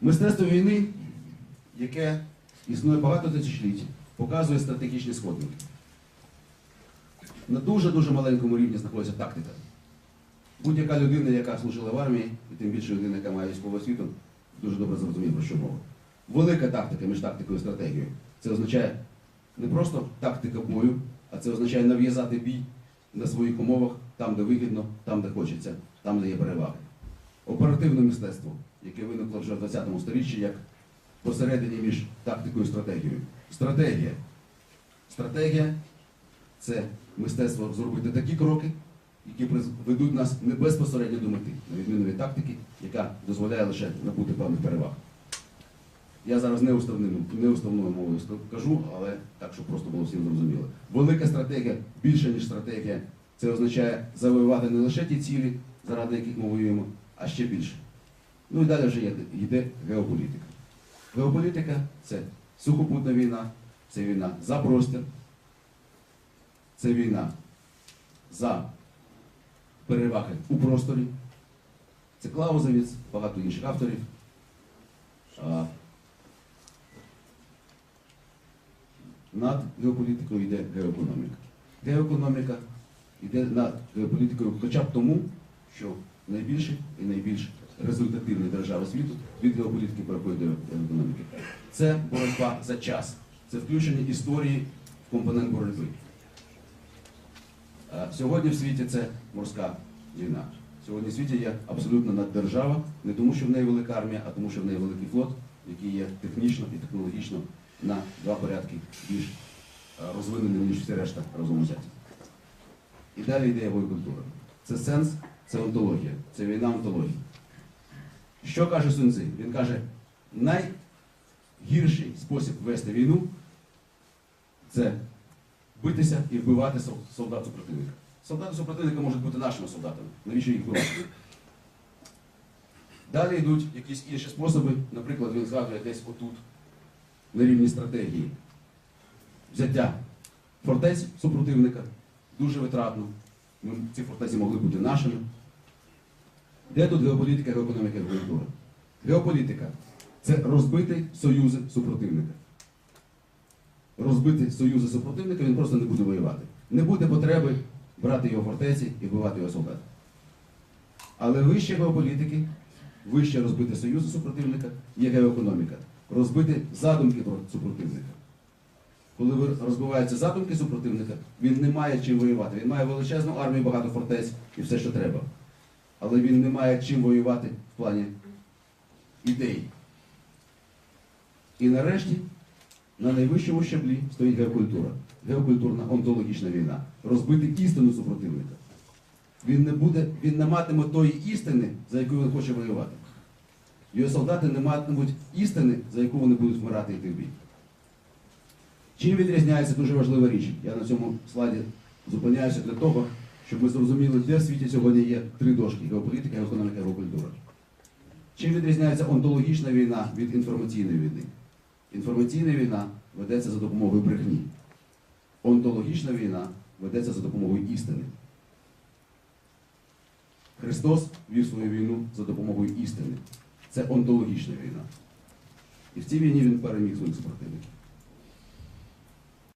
Мистецтво війни, яке існує багато тисячоліть, показує стратегічні сходники. На дуже-дуже маленькому рівні знаходиться тактика. Будь-яка людина, яка служила в армії, і тим більше людина, яка має військову освіту, дуже добре зрозуміє, про що мова. Велика тактика між тактикою і стратегією. Це означає не просто тактика бою, а це означає нав'язати бій на своїх умовах, там, де вигідно, там, де хочеться, там, де є переваги. Оперативне мистецтво, яке виникло вже в 20 сторіччі як посередині між тактикою і стратегією. Стратегія. Стратегія це мистецтво зробити такі кроки, які ведуть нас не безпосередньо до мети, на відміну від тактики, яка дозволяє лише набути певних переваг. Я зараз не уставною мовою кажу, але так, щоб просто було всім зрозуміло. Велика стратегія більше, ніж стратегія. Це означає завоювати не лише ті цілі, заради яких ми воюємо, а ще більше. Ну і далі вже йде геополітика. Геополітика це сухопутна війна, це війна за простір, це війна за переваги у просторі. Це Клаузевіц, багато інших авторів. Над геополітикою йде геоекономіка. Геоекономіка йде над геополітикою хоча б тому, що найбільші і найбільш результативні держави світу від геополітики переходять до геоекономіки. Це боротьба за час, це включення історії в компонент боротьби. Е, Сьогодні в світі це морська війна. Сьогодні в світі є абсолютно наддержава, не тому, що в неї велика армія, а тому, що в неї великий флот, який є технічно і технологічно на два порядки більш е, розвиненим, ніж всі решта разом взяті. І далі йде його. Це сенс, це онтологія, це війна онтології. Що каже Сун Цзі? Він каже, найгірший спосіб вести війну це битися і вбивати солдат супротивника. Солдати супротивника можуть бути нашими солдатами. Навіщо їх вбивати? Далі йдуть якісь інші способи. Наприклад, він згадує десь отут, на рівні стратегії. Взяття фортець супротивника дуже витратно. Ми, ці фортеці могли бути нашими. Де тут геополітика, геоекономіка, геокультура? Геополітика це розбити союзи супротивника розбити союзи супротивника, він просто не буде воювати. Не буде потреби брати його фортеці і вбивати його солдат. Але вище геополітики, вище розбити союзи супротивника є геоекономіка. Розбити задумки про супротивника. Коли розбиваються задумки супротивника, він не має чим воювати. Він має величезну армію, багато фортець і все, що треба. Але він не має чим воювати в плані ідей. І нарешті на найвищому щаблі стоїть геокультура, геокультурна онтологічна війна. Розбити істину супротивника. Він не буде, він не матиме тої істини, за яку він хоче воювати. Його солдати не матимуть істини, за яку вони будуть вмирати йти в бій. Чим відрізняється дуже важлива річ? Я на цьому слайді зупиняюся для того, щоб ми зрозуміли, де в світі сьогодні є три дошки геополітика, геоекономіка, геокультура. Чим відрізняється онтологічна війна від інформаційної війни? Інформаційна війна ведеться за допомогою брехні. Онтологічна війна ведеться за допомогою істини. Христос вів свою війну за допомогою істини. Це онтологічна війна. І в цій війні він переміг своїх супротивників.